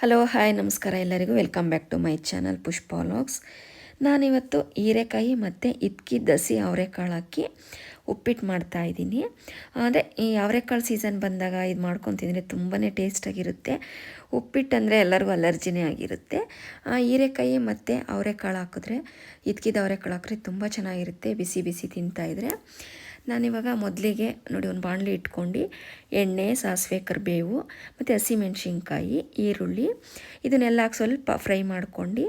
Hello hi ನಮಸ್ಕಾರ ಎಲ್ಲರಿಗೂ. Welcome back to my channel Pushpa vlogs ನಾನಿವತ್ತು ಹೀರೆಕಾಯಿ ಮತ್ತು ಇದ್ಕಿ ದಸಿ ಅವರೆಕಾಳು ಹಾಕಿ ಉಪ್ಪಿಟ್ಟು ಮಾಡ್ತಾ ಇದ್ದೀನಿ. ಅಂದರೆ ಈ ಅವರೆಕಾಳು ಸೀಸನ್ ಬಂದಾಗ ಇದು ಮಾಡ್ಕೊತಿದ್ರೆ ತುಂಬಾ ಟೇಸ್ಟಾಗಿರುತ್ತೆ ಉಪ್ಪಿಟ್ಟು ಅಂದರೆ ಎಲ್ಲರಿಗೂ ಅಲರ್ಜಿನೇ ಆಗಿರುತ್ತೆ. ಹೀರೆಕಾಯಿ ಮತ್ತು ಅವರೆಕಾಳು ಹಾಕಿದ್ರೆ, ಇದ್ಕಿದ ಅವರೆಕಾಳು ಹಾಕಿದ್ರೆ ತುಂಬ ಚೆನ್ನಾಗಿರುತ್ತೆ. ಬಿಸಿ ಬಿಸಿ ತಿಂತಾಯಿದ್ರೆ ನಾನಿವಾಗ ಮೊದಲಿಗೆ ನೋಡಿ ಒಂದು ಬಾಣಲಿ ಇಟ್ಕೊಂಡು ಎಣ್ಣೆ, ಸಾಸಿವೆ, ಕರಿಬೇವು, ಮತ್ತು ಹಸಿಮೆಣ್ಸಿನ್ಕಾಯಿ, ಈರುಳ್ಳಿ ಇದನ್ನೆಲ್ಲ ಹಾಕಿ ಸ್ವಲ್ಪ ಫ್ರೈ ಮಾಡ್ಕೊಂಡು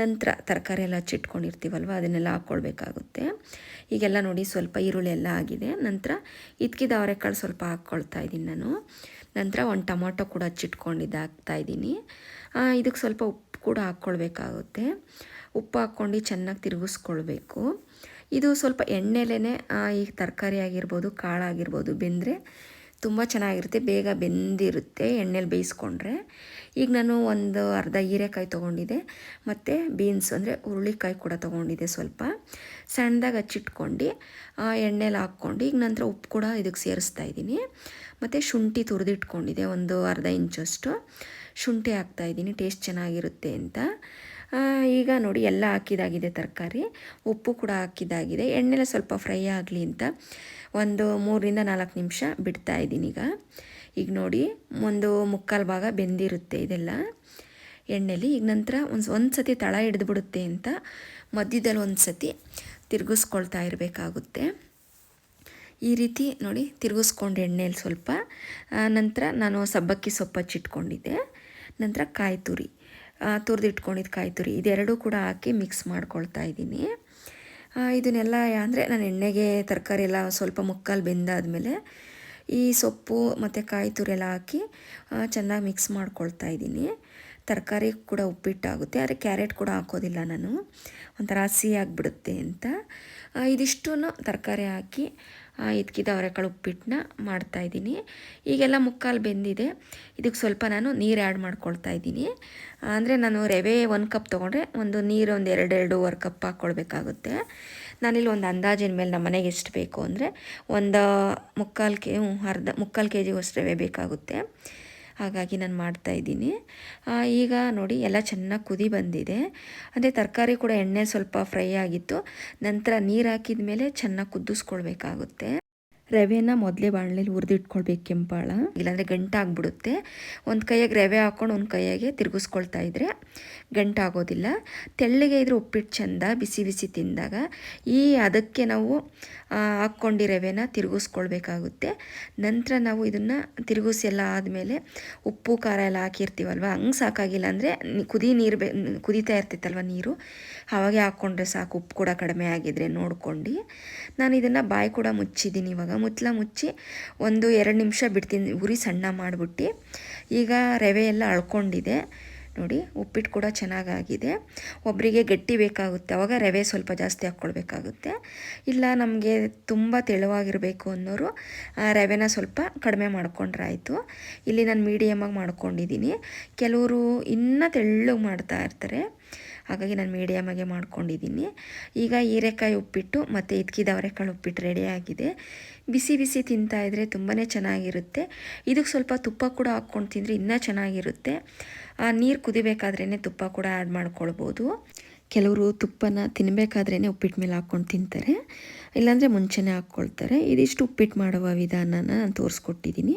ನಂತರ ತರಕಾರಿ ಎಲ್ಲ ಹಚ್ಚಿಟ್ಕೊಂಡಿರ್ತೀವಲ್ವ ಅದನ್ನೆಲ್ಲ ಹಾಕ್ಕೊಳ್ಬೇಕಾಗುತ್ತೆ ಈಗೆಲ್ಲ ನೋಡಿ ಸ್ವಲ್ಪ ಈರುಳ್ಳಿ ಎಲ್ಲ ಆಗಿದೆ. ನಂತರ ಇದ್ಕಿದ ಅವರೆಕಾಳು ಸ್ವಲ್ಪ ಹಾಕ್ಕೊಳ್ತಾ ಇದ್ದೀನಿ ನಾನು. ನಂತರ ಒಂದು ಟೊಮೊಟೊ ಕೂಡ ಹಚ್ಚಿಟ್ಕೊಂಡಿದ್ದು ಹಾಕ್ತಾಯಿದ್ದೀನಿ ಇದಕ್ಕೆ ಸ್ವಲ್ಪ ಉಪ್ಪು ಕೂಡ ಹಾಕ್ಕೊಳ್ಬೇಕಾಗುತ್ತೆ ಉಪ್ಪು ಹಾಕ್ಕೊಂಡು ಚೆನ್ನಾಗಿ ತಿರುಗಿಸ್ಕೊಳ್ಬೇಕು. ಇದು ಸ್ವಲ್ಪ ಎಣ್ಣೆಲೇ ಈ ತರಕಾರಿ ಆಗಿರ್ಬೋದು ಕಾಳಾಗಿರ್ಬೋದು ಬೆಂದರೆ ತುಂಬ ಚೆನ್ನಾಗಿರುತ್ತೆ. ಬೇಗ ಬೆಂದಿರುತ್ತೆ ಎಣ್ಣೆಲಿ ಬೇಯಿಸ್ಕೊಂಡ್ರೆ. ಈಗ ನಾನು ಒಂದು ಅರ್ಧ ಹೀರೆಕಾಯಿ ತೊಗೊಂಡಿದ್ದೆ. ಮತ್ತು ಬೀನ್ಸ್ ಅಂದರೆ ಹುರುಳಿಕಾಯಿ ಕೂಡ ತೊಗೊಂಡಿದ್ದೆ ಸ್ವಲ್ಪ. ಸಣ್ಣದಾಗಿ ಹಚ್ಚಿಟ್ಕೊಂಡು ಎಣ್ಣೆಲಿ ಹಾಕ್ಕೊಂಡು, ಈಗ ನಂತರ ಉಪ್ಪು ಕೂಡ ಇದಕ್ಕೆ ಸೇರಿಸ್ತಾ ಇದ್ದೀನಿ. ಮತ್ತು ಶುಂಠಿ ತುರಿದಿಟ್ಕೊಂಡಿದ್ದೆ ಒಂದು ಅರ್ಧ ಇಂಚಷ್ಟು. ಶುಂಠಿ ಹಾಕ್ತಾಯಿದ್ದೀನಿ ಟೇಸ್ಟ್ ಚೆನ್ನಾಗಿರುತ್ತೆ ಅಂತ. ಈಗ ನೋಡಿ ಎಲ್ಲ ಹಾಕಿದಾಗಿದೆ ತರಕಾರಿ. ಉಪ್ಪು ಕೂಡ ಹಾಕಿದಾಗಿದೆ. ಎಣ್ಣೆಲ್ಲ ಸ್ವಲ್ಪ ಫ್ರೈ ಆಗಲಿ ಅಂತ ಒಂದು ಮೂರರಿಂದ ನಾಲ್ಕು ನಿಮಿಷ ಬಿಡ್ತಾ ಇದ್ದೀನಿ ಈಗ. ಈಗ ನೋಡಿ ಒಂದು ಮುಕ್ಕಾಲು ಭಾಗ ಬೆಂದಿರುತ್ತೆ ಇದೆಲ್ಲ. ಎಣ್ಣೆಲಿ ಈಗ ನಂತರ ಒಂದು ಒಂದು ಸತಿ ತಳ ಹಿಡಿದ್ಬಿಡುತ್ತೆ ಅಂತ ಮಧ್ಯದಲ್ಲಿ ಒಂದು ಸತಿ ತಿರುಗಿಸ್ಕೊಳ್ತಾ ಇರಬೇಕಾಗುತ್ತೆ. ಈ ರೀತಿ ನೋಡಿ ತಿರುಗಿಸ್ಕೊಂಡು ಎಣ್ಣೆಯಲ್ಲಿ ಸ್ವಲ್ಪ. ನಂತರ ನಾನು ಸಬ್ಬಕ್ಕಿ ಸೊಪ್ಪು ಹಚ್ಚಿಟ್ಕೊಂಡಿದ್ದೆ. ನಂತರ ಕಾಯಿ ತುರಿ ತುರಿದಿಟ್ಕೊಂಡಿದ್ದು ಕಾಯಿ ತುರಿ ಇದೆರಡೂ ಕೂಡ ಹಾಕಿ ಮಿಕ್ಸ್ ಮಾಡ್ಕೊಳ್ತಾ ಇದ್ದೀನಿ. ಇದನ್ನೆಲ್ಲ ಅಂದರೆ ನಾನು ಎಣ್ಣೆಗೆ ತರಕಾರಿ ಎಲ್ಲ ಸ್ವಲ್ಪ ಮುಕ್ಕಾಲು ಬೆಂದಾದಮೇಲೆ ಈ ಸೊಪ್ಪು ಮತ್ತು ಕಾಯಿ ತುರಿ ಎಲ್ಲ ಹಾಕಿ ಚೆನ್ನಾಗಿ ಮಿಕ್ಸ್ ಮಾಡ್ಕೊಳ್ತಾ ಇದ್ದೀನಿ. ತರಕಾರಿ ಕೂಡ ಉಪ್ಪಿಟ್ಟಾಗುತ್ತೆ, ಆದರೆ ಕ್ಯಾರೆಟ್ ಕೂಡ ಹಾಕೋದಿಲ್ಲ ನಾನು. ಒಂಥರ ಹಸಿ ಆಗಿಬಿಡುತ್ತೆ ಅಂತ. ಇದಿಷ್ಟೂ ತರಕಾರಿ ಹಾಕಿ ಇದಕ್ಕಿದ್ದ ಅವರೆಕಾಳು ಉಪ್ಪಿಟ್ಟನ್ನ ಮಾಡ್ತಾಯಿದ್ದೀನಿ ಈಗೆಲ್ಲ ಮುಕ್ಕಾಲು ಬೆಂದಿದೆ. ಇದಕ್ಕೆ ಸ್ವಲ್ಪ ನಾನು ನೀರು ಆ್ಯಡ್ ಮಾಡ್ಕೊಳ್ತಾ ಇದ್ದೀನಿ. ಅಂದರೆ ನಾನು ರವೆ ಒಂದು ಕಪ್ ತೊಗೊಂಡ್ರೆ ಒಂದು ನೀರು ಒಂದು ಎರಡೆರಡೂವರೆ ಕಪ್ ಹಾಕ್ಕೊಳ್ಬೇಕಾಗುತ್ತೆ ನಾನಿಲ್ಲಿ ಒಂದು ಅಂದಾಜಿನ ಮೇಲೆ ನಮ್ಮ ಮನೆಗೆ ಎಷ್ಟು ಬೇಕು ಅಂದರೆ ಒಂದು ಮುಕ್ಕಾಲು ಕೆ ಅರ್ಧ, ಮುಕ್ಕಾಲು ಕೆ ಜಿಗಷ್ಟು ರವೆ ಬೇಕಾಗುತ್ತೆ. ಹಾಗಾಗಿ ನಾನು ಮಾಡ್ತಾ ಇದ್ದೀನಿ. ಈಗ ನೋಡಿ ಎಲ್ಲ ಚೆನ್ನಾಗಿ ಕುದಿ ಬಂದಿದೆ. ಅಂದರೆ ತರಕಾರಿ ಕೂಡ ಎಣ್ಣೆ ಸ್ವಲ್ಪ ಫ್ರೈ ಆಗಿತ್ತು. ನಂತರ ನೀರು ಹಾಕಿದ ಮೇಲೆ ಚೆನ್ನಾಗಿ ಕುದಿಸ್ಕೊಳ್ಬೇಕಾಗುತ್ತೆ. ರವೆನ ಮೊದಲೇ ಬಾಣಲೆಲಿ ಹುರಿದಿಟ್ಕೊಳ್ಬೇಕು ಕೆಂಪಾಳ ಇಲ್ಲಾಂದರೆ ಗಂಟಾಗ್ಬಿಡುತ್ತೆ. ಒಂದು ಕೈಯಾಗೆ ರವೆ ಹಾಕ್ಕೊಂಡು ಒಂದು ಕೈಯಾಗೆ ತಿರುಗಿಸ್ಕೊಳ್ತಾ ಇದ್ದರೆ ಗಂಟಾಗೋದಿಲ್ಲ. ತೆಳ್ಳಗೆ ಇದ್ರೆ ಉಪ್ಪಿಟ್ಟು ಚೆಂದ ಬಿಸಿ ಬಿಸಿ ತಿಂದಾಗ ಈ ಅದಕ್ಕೆ ನಾವು ಹಾಕ್ಕೊಂಡು ರವೆನ ತಿರುಗಿಸ್ಕೊಳ್ಬೇಕಾಗುತ್ತೆ. ನಂತರ ನಾವು ಇದನ್ನು ತಿರುಗಿಸಿ ಎಲ್ಲ ಆದಮೇಲೆ ಉಪ್ಪು, ಖಾರ ಎಲ್ಲ ಹಾಕಿರ್ತೀವಲ್ವ, ಹಂಗೆ ಸಾಕಾಗಿಲ್ಲ ಅಂದರೆ ಕುದಿ ನೀರು ಬೆ, ಕುದೀತಾ ಇರ್ತಿತ್ತಲ್ವ ನೀರು. ಅವಾಗೆ ಹಾಕ್ಕೊಂಡ್ರೆ ಸಾಕು, ಉಪ್ಪು ಕೂಡ ಕಡಿಮೆ ಆಗಿದ್ರೆ ನೋಡ್ಕೊಂಡು. ನಾನು ಇದನ್ನು ಬಾಯಿ ಕೂಡ ಮುಚ್ಚಿದ್ದೀನಿ ಇವಾಗ. ಮುಚ್ಚಲ ಮುಚ್ಚಿ ಒಂದು ಎರಡು ನಿಮಿಷ ಬಿಡ್ತೀನಿ. ಉರಿ ಸಣ್ಣ ಮಾಡಿಬಿಟ್ಟು. ಈಗ ರವೆ ಎಲ್ಲ ಅಳ್ಕೊಂಡಿದೆ. ನೋಡಿ, ಉಪ್ಪಿಟ್ಟು ಕೂಡ ಚೆನ್ನಾಗಾಗಿದೆ. ಒಬ್ಬರಿಗೆ ಗಟ್ಟಿ ಬೇಕಾಗುತ್ತೆ. ಅವಾಗ ರವೆ ಸ್ವಲ್ಪ ಜಾಸ್ತಿ ಹಾಕ್ಕೊಳ್ಬೇಕಾಗುತ್ತೆ. ಇಲ್ಲ, ನಮಗೆ ತುಂಬ ತೆಳುವಾಗಿರಬೇಕು ಅನ್ನೋರು ರವೆನ ಸ್ವಲ್ಪ ಕಡಿಮೆ ಮಾಡ್ಕೊಂಡ್ರಾಯಿತು. ಇಲ್ಲಿ ನಾನು ಮೀಡಿಯಮಾಗಿ ಮಾಡ್ಕೊಂಡಿದ್ದೀನಿ ಕೆಲವರು ಇನ್ನೂ ತೆಳ್ಳಗೆ ಮಾಡ್ತಾ ಇರ್ತಾರೆ. ಹಾಗಾಗಿ ನಾನು ಮೀಡಿಯಮಾಗೆ ಮಾಡ್ಕೊಂಡಿದ್ದೀನಿ. ಈಗ ಹೀರೆಕಾಯಿ ಉಪ್ಪಿಟ್ಟು ಮತ್ತು ಇದ್ಕಿದ ಅವರೆಕಾಳು ಉಪ್ಪಿಟ್ಟು ರೆಡಿಯಾಗಿದೆ ಬಿಸಿ ಬಿಸಿ ತಿಂತಾಯಿದ್ರೆ ತುಂಬಾ ಚೆನ್ನಾಗಿರುತ್ತೆ. ಇದಕ್ಕೆ ಸ್ವಲ್ಪ ತುಪ್ಪ ಕೂಡ ಹಾಕ್ಕೊಂಡು ತಿಂದರೆ ಇನ್ನೂ ಚೆನ್ನಾಗಿರುತ್ತೆ. ನೀರು ಕುದಿಬೇಕಾದ್ರೇ ತುಪ್ಪ ಕೂಡ ಆ್ಯಡ್ ಮಾಡ್ಕೊಳ್ಬೋದು. ಕೆಲವರು ತುಪ್ಪನ ತಿನ್ನಬೇಕಾದ್ರೇ ಉಪ್ಪಿಟ್ಟು ಮೇಲೆ ಹಾಕ್ಕೊಂಡು ತಿಂತಾರೆ. ಇಲ್ಲಾಂದರೆ ಮುಂಚೆನೇ ಹಾಕ್ಕೊಳ್ತಾರೆ. ಇದಿಷ್ಟು ಉಪ್ಪಿಟ್ಟು ಮಾಡುವ ವಿಧಾನನ ನಾನು ತೋರಿಸ್ಕೊಟ್ಟಿದ್ದೀನಿ.